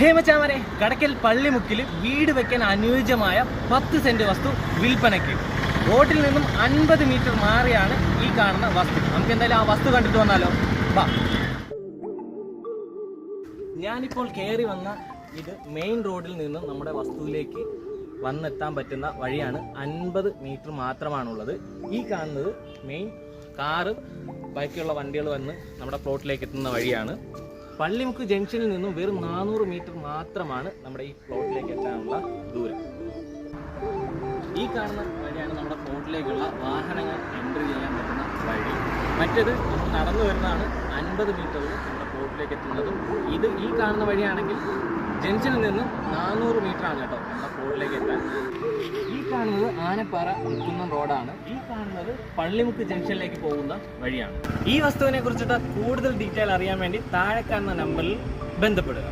ഹേമച്ചാമരെ കടക്കൽ പള്ളിമുക്കിൽ വീട് വെക്കാൻ അനുയോജ്യമായ പത്ത് സെന്റ് വസ്തു വിൽപ്പനയ്ക്ക്. റോഡിൽ നിന്നും അൻപത് മീറ്റർ മാറിയാണ് ഈ കാണുന്ന വസ്തു. നമുക്ക് എന്തായാലും ആ വസ്തു കണ്ടിട്ട് വന്നാലോ? വാ. ഞാനിപ്പോൾ കയറി വന്ന ഇത് മെയിൻ റോഡിൽ നിന്നും നമ്മുടെ വസ്തുവിലേക്ക് വന്നെത്താൻ പറ്റുന്ന വഴിയാണ് അൻപത് മീറ്റർ മാത്രമാണുള്ളത്. ഈ കാണുന്നത് മെയിൻ കാറ് ബാക്കിയുള്ള വണ്ടികൾ വന്ന് നമ്മുടെ പ്ലോട്ടിലേക്ക് എത്തുന്ന വഴിയാണ്. പള്ളിമുക്ക് ജംഗ്ഷനിൽ നിന്നും വെറും നാനൂറ് മീറ്റർ മാത്രമാണ് നമ്മുടെ ഈ പ്ലോട്ടിലേക്ക് എത്താനുള്ള ദൂരം. ഈ കാണുന്ന വഴിയാണ് നമ്മുടെ പ്ലോട്ടിലേക്കുള്ള വാഹനങ്ങൾ എൻട്രി ചെയ്യാൻ പറ്റുന്ന വഴി. മറ്റേത് നടന്നു വരുന്നതാണ് അൻപത് മീറ്ററിൽ നമ്മുടെ പ്ലോട്ടിലേക്ക് എത്തുന്നതും. ഇത് ഈ കാണുന്ന വഴിയാണെങ്കിൽ ജംഗ്ഷനിൽ നിന്ന് നാനൂറ് മീറ്റർ ആണ് കേട്ടോ നമ്മുടെ ഫോണിലേക്ക് എത്താൻ. ഈ കാണുന്നത് ആനപ്പാറ കുന്നം റോഡാണ്. ഈ കാണുന്നത് പള്ളിമുക്ക് ജംഗ്ഷനിലേക്ക് പോകുന്ന വഴിയാണ്. ഈ വസ്തുവിനെ കുറിച്ചിട്ട് കൂടുതൽ ഡീറ്റെയിൽ അറിയാൻ വേണ്ടി താഴെ കാണുന്ന നമ്പറിൽ ബന്ധപ്പെടുക.